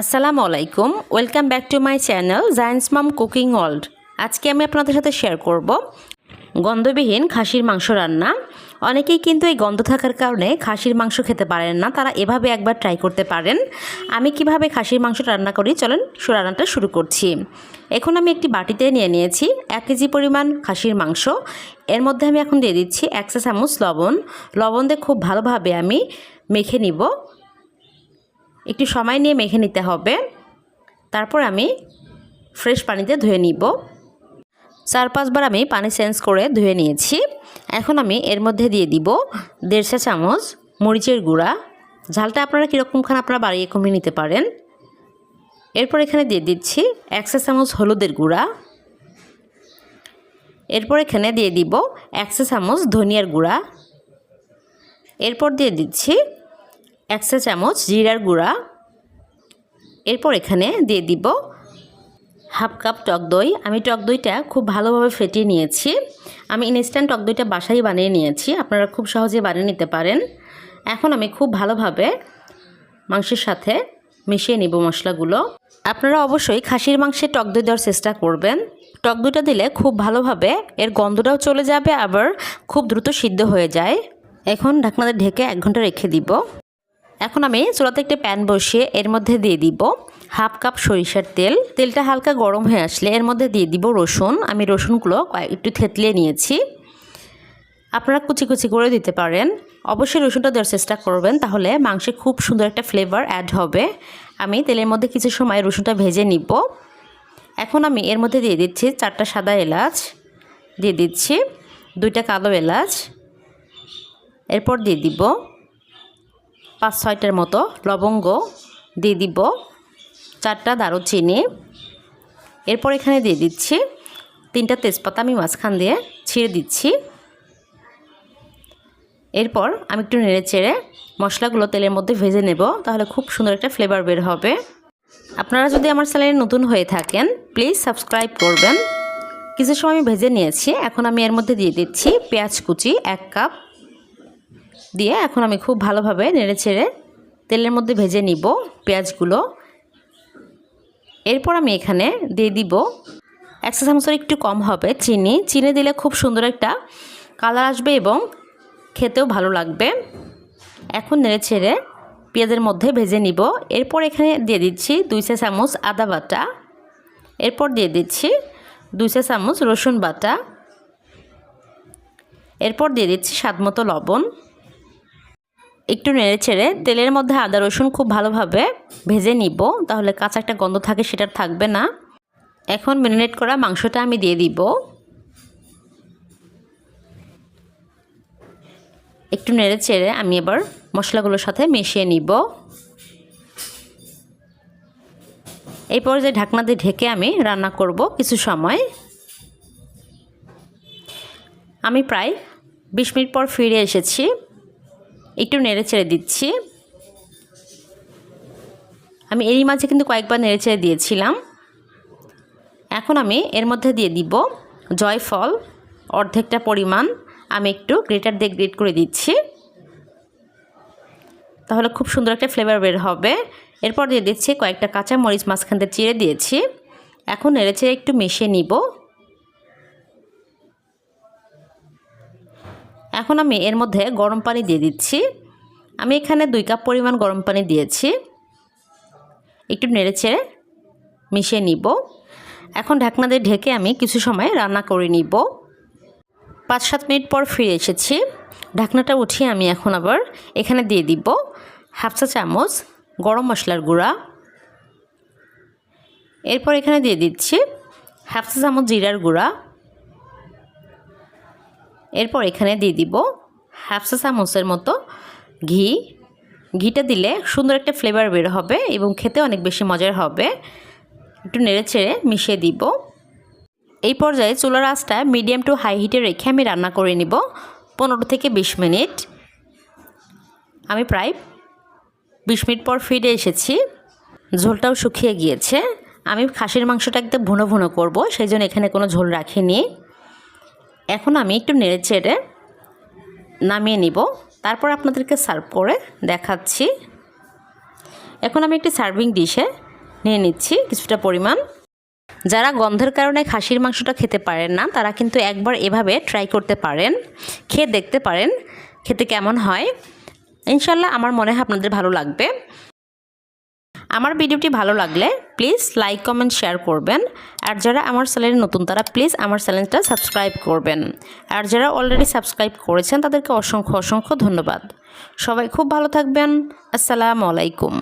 আসসালামু আলাইকুম, welcome back to my channel Zayan's mom cooking world আজকে আমি আপনাদের সাথে শেয়ার করব গন্ধবিহীন খাসির মাংস রান্না। অনেকেই কিন্তু এই গন্ধ থাকার কারণে খাসির মাংস খেতে পারেন না, তারা এভাবে একবার ট্রাই করতে পারেন। আমি কীভাবে খাসির মাংস রান্না করি, চলেন রান্নাটা শুরু করছি। এখন আমি একটি বাটিতে নিয়ে নিয়েছি এক কেজি পরিমাণ খাসির মাংস। এর মধ্যে আমি এখন দিয়ে দিচ্ছি এক চা চামচ লবণ। লবণ দিয়ে খুব ভালোভাবে আমি মেখে নিব। একটু সময় নিয়ে মেখে নিতে হবে। তারপর আমি ফ্রেশ পানিতে ধুয়ে নিব। চার পাঁচবার আমি পানি চেঞ্জ করে ধুয়ে নিয়েছি। এখন আমি এর মধ্যে দিয়ে দিব দেড়শো চামচ মরিচের গুঁড়া। ঝালটা আপনারা কীরকম খান আপনারা বাড়িয়ে কমিয়ে নিতে পারেন। এরপর এখানে দিয়ে দিচ্ছি একশো চামচ হলুদের গুঁড়া। এরপর এখানে দিয়ে দিব একশো চামচ ধনিয়ার গুঁড়া। এরপর দিয়ে দিচ্ছি এক চা চামচ জিরার গুঁড়া। এরপর এখানে দিয়ে দিব হাফ কাপ টক দই। আমি টক দইটা খুব ভালোভাবে ফেটিয়ে নিয়েছি। আমি ইনস্ট্যান্ট টক দইটা বাসায় বানিয়ে নিয়েছি। আপনারা খুব সহজে বানিয়ে নিতে পারেন। এখন আমি খুব ভালোভাবে মাংসের সাথে মিশিয়ে নিব মশলাগুলো। আপনারা অবশ্যই খাসির মাংসে টক দই দেওয়ার চেষ্টা করবেন। টক দইটা দিলে খুব ভালোভাবে এর গন্ধটাও চলে যাবে, আবার খুব দ্রুত সিদ্ধ হয়ে যায়। এখন ঢাকনাতে ঢেকে এক ঘণ্টা রেখে দিব। এখন আমি চুলাতে একটা প্যান বসিয়ে এর মধ্যে দিয়ে দিব হাফ কাপ সরিষার তেল। তেলটা হালকা গরম হয়ে আসলে এর মধ্যে দিয়ে দিব রসুন। আমি রসুনগুলো একটু থেতলিয়ে নিয়েছি। আপনারা কুচি কুচি করে দিতে পারেন। অবশ্যই রসুনটা দেওয়ার চেষ্টা করবেন, তাহলে মাংসে খুব সুন্দর একটা ফ্লেভার অ্যাড হবে। আমি তেলের মধ্যে কিছু সময় রসুনটা ভেজে নিব। এখন আমি এর মধ্যে দিয়ে দিচ্ছি চারটা সাদা এলাচ। দিয়ে দিচ্ছি দুইটা কালো এলাচ। এরপর দিয়ে দিব পাঁচ ছয়টার মতো লবঙ্গ দিয়ে দিব, চারটা দারুচিনি। এরপর এখানে দিয়ে দিচ্ছি তিনটা তেজপাতা, আমি মাঝখান দিয়ে ছিঁড়ে দিচ্ছি। এরপর আমি একটু নেড়ে চেড়ে মশলাগুলো তেলের মধ্যে ভেজে নেব, তাহলে খুব সুন্দর একটা ফ্লেভার বের হবে। আপনারা যদি আমার চ্যানেলে নতুন হয়ে থাকেন প্লিজ সাবস্ক্রাইব করবেন। কিছু সময় আমি ভেজে নিয়েছি, এখন আমি এর মধ্যে দিয়ে দিচ্ছি পেঁয়াজ কুচি এক কাপ। দিয়ে এখন আমি খুব ভালোভাবে নেড়ে ছেড়ে তেলের মধ্যে ভেজে নিব পেঁয়াজগুলো। এরপর আমি এখানে দিয়ে দিব একশো চামচের একটু কম হবে চিনি। চিনি দিলে খুব সুন্দর একটা কালার আসবে এবং খেতেও ভালো লাগবে। এখন নেড়ে ছেড়ে পেঁয়াজের মধ্যে ভেজে নিব। এরপর এখানে দিয়ে দিচ্ছি দুই চা চামচ আদা বাটা। এরপর দিয়ে দিচ্ছি দুই চা চামচ রসুন বাটা। এরপর দিয়ে দিচ্ছি স্বাদ মতো লবণ। একটু নেড়ে ছেড়ে তেলের মধ্যে আদা, রসুন খুব ভালোভাবে ভেজে নিব। তাহলে কাঁচা একটা গন্ধ থাকে সেটা থাকবে না। এখন ম্যারিনেট করা মাংসটা আমি দিয়ে দিব। একটু নেড়ে চেড়ে আমি এবার মশলাগুলোর সাথে মিশিয়ে নিব। এই পর্যায়ে ঢাকনা দিয়ে ঢেকে আমি রান্না করব কিছু সময়। আমি প্রায় বিশ মিনিট পর ফিরে এসেছি। একটু নেড়ে ছেড়ে দিচ্ছি। আমি এরই মাঝে কিন্তু কয়েকবার নেড়ে ছেড়ে দিয়েছিলাম। এখন আমি এর মধ্যে দিয়ে দিব জয়ফল, অর্ধেকটা পরিমাণ আমি একটু গ্রেটার দিয়ে গ্রেট করে দিচ্ছি। তাহলে খুব সুন্দর একটা ফ্লেভার বের হবে। এরপর দিয়ে দিচ্ছি কয়েকটা কাঁচা মরিচ মাঝখান দিয়ে চিড়ে দিয়েছি। এখন নেড়ে ছেড়ে একটু মিশিয়ে নিব। এখন আমি এর মধ্যে গরম পানি দিয়ে দিচ্ছি। আমি এখানে দুই কাপ পরিমাণ গরম পানি দিয়েছি। একটু নেড়ে চেড়ে মিশিয়ে নিব। এখন ঢাকনা দিয়ে ঢেকে আমি কিছু সময় রান্না করে নিব। পাঁচ সাত মিনিট পর ফিরে এসেছি। ঢাকনাটা উঠিয়ে আমি এখন আবার এখানে দিয়ে দিব হাফ চা চামচ গরম মশলার গুঁড়া। এরপর এখানে দিয়ে দিচ্ছি হাফ চা চামচ জিরার গুঁড়া। এরপর এখানে দিয়ে দিব হাফ চা চামচের মতো ঘি। ঘিটা দিলে সুন্দর একটা ফ্লেভার বের হবে এবং খেতে অনেক বেশি মজার হবে। একটু নেড়ে ছেড়ে মিশিয়ে দিব। এই পর্যায়ে চুলার আঁচটা মিডিয়াম টু হাই হিটে রেখে আমি রান্না করে নিব পনেরো থেকে বিশ মিনিট। আমি প্রায় বিশ মিনিট পর ফিরে এসেছি। ঝোলটাও শুকিয়ে গিয়েছে। আমি খাসির মাংসটা একদম ভুনো ভুনো করব, সেই জন্য এখানে কোনো ঝোল রাখিনি। এখন আমি একটু নেড়ে চেড়ে নামিয়ে নিব। তারপর আপনাদেরকে সার্ভ করে দেখাচ্ছি। এখন আমি একটি সার্ভিং ডিশে নিয়ে নিচ্ছি কিছুটা পরিমাণ। যারা গন্ধের কারণে খাসির মাংসটা খেতে পারেন না, তারা কিন্তু একবার এভাবে ট্রাই করতে পারেন। খেয়ে দেখতে পারেন, খেতে কেমন হয়। ইনশাল্লাহ আমার মনে হয় আপনাদের ভালো লাগবে। আমার ভিডিওটি ভালো লাগলে প্লিজ লাইক, কমেন্ট, শেয়ার করবেন। আর যারা আমার চ্যানেলে নতুন, তারা প্লিজ আমার চ্যানেলটা সাবস্ক্রাইব করবেন। আর যারা অলরেডি সাবস্ক্রাইব করেছেন, তাদেরকে অসংখ্য অসংখ্য ধন্যবাদ। সবাই খুব ভালো থাকবেন। আসসালামু আলাইকুম।